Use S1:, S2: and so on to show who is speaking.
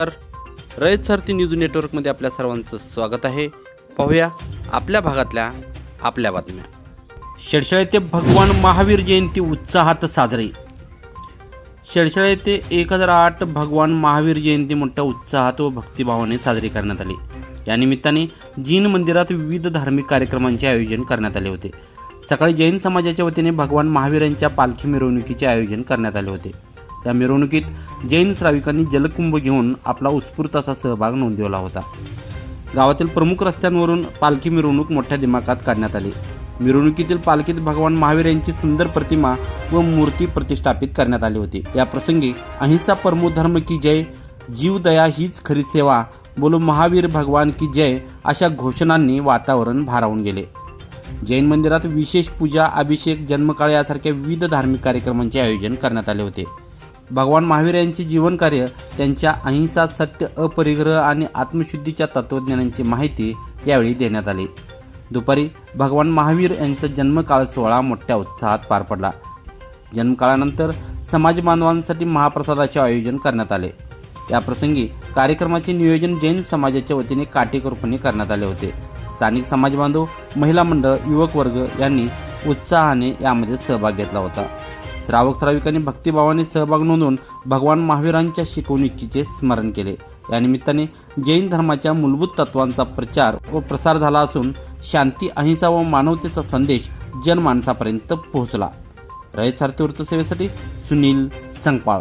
S1: तर रयत सारथी न्यूज नेटवर्कमध्ये आपल्या सर्वांचं स्वागत आहे. पाहूया आपल्या भागातल्या आपल्या बातम्या. शेडशाळ येथे भगवान महावीर जयंती उत्साहात साजरी. शेडशाळ येथे एक हजार आठ भगवान महावीर जयंती मोठ्या उत्साहात व भक्तिभावाने साजरी करण्यात आली. या निमित्ताने जीन मंदिरात विविध धार्मिक कार्यक्रमांचे आयोजन करण्यात आले होते. सकाळी जैन समाजाच्या वतीने भगवान महावीरांच्या पालखी मिरवणुकीचे आयोजन करण्यात आले होते. या मिरवणुकीत जैन श्राविकांनी जलकुंभ घेऊन आपला उत्स्फूर्त असा सहभाग नोंदवला होता. गावातील प्रमुख रस्त्यांवरून पालखी मिरवणूक मोठ्या दिमाखात काढण्यात आली. मिरवणुकीतील पालखीत भगवान महावीर यांची सुंदर प्रतिमा व मूर्ती प्रतिष्ठापित करण्यात आली होती. या प्रसंगी अहिंसा परमो धर्म की जय जीवदया हीच खरी सेवा बोलो महावीर भगवान की जय अशा घोषणांनी वातावरण भारावून गेले. जैन मंदिरात विशेष पूजा अभिषेक जन्मकाळ यासारख्या विविध धार्मिक कार्यक्रमांचे आयोजन करण्यात आले होते. भगवान महावीर यांचे जीवनकार्य त्यांच्या अहिंसा सत्य अपरिग्रह आणि आत्मशुद्धीच्या तत्त्वज्ञानांची माहिती यावेळी देण्यात आली. दुपारी भगवान महावीर यांचा जन्मकाळ सोहळा मोठ्या उत्साहात पार पडला. जन्मकाळानंतर समाज बांधवांसाठी महाप्रसादाचे आयोजन करण्यात आले. याप्रसंगी कार्यक्रमाचे नियोजन जैन समाजाच्या वतीने काटेकोरपणे करण्यात आले होते. स्थानिक समाज बांधव महिला मंडळ युवक वर्ग यांनी उत्साहाने यामध्ये सहभाग घेतला होता. श्रावक श्राविकांनी भक्तिभावाने सहभाग नोंदवून भगवान महावीरांच्या शिकवणुकीचे स्मरण केले. या निमित्ताने जैन धर्माच्या मूलभूत तत्वांचा प्रचार व प्रसार झाला असून शांती अहिंसा व मानवतेचा संदेश जनमानसापर्यंत पोहोचला. रयत सारथी वृत्तसेवेसाठी सुनील संगपाळ.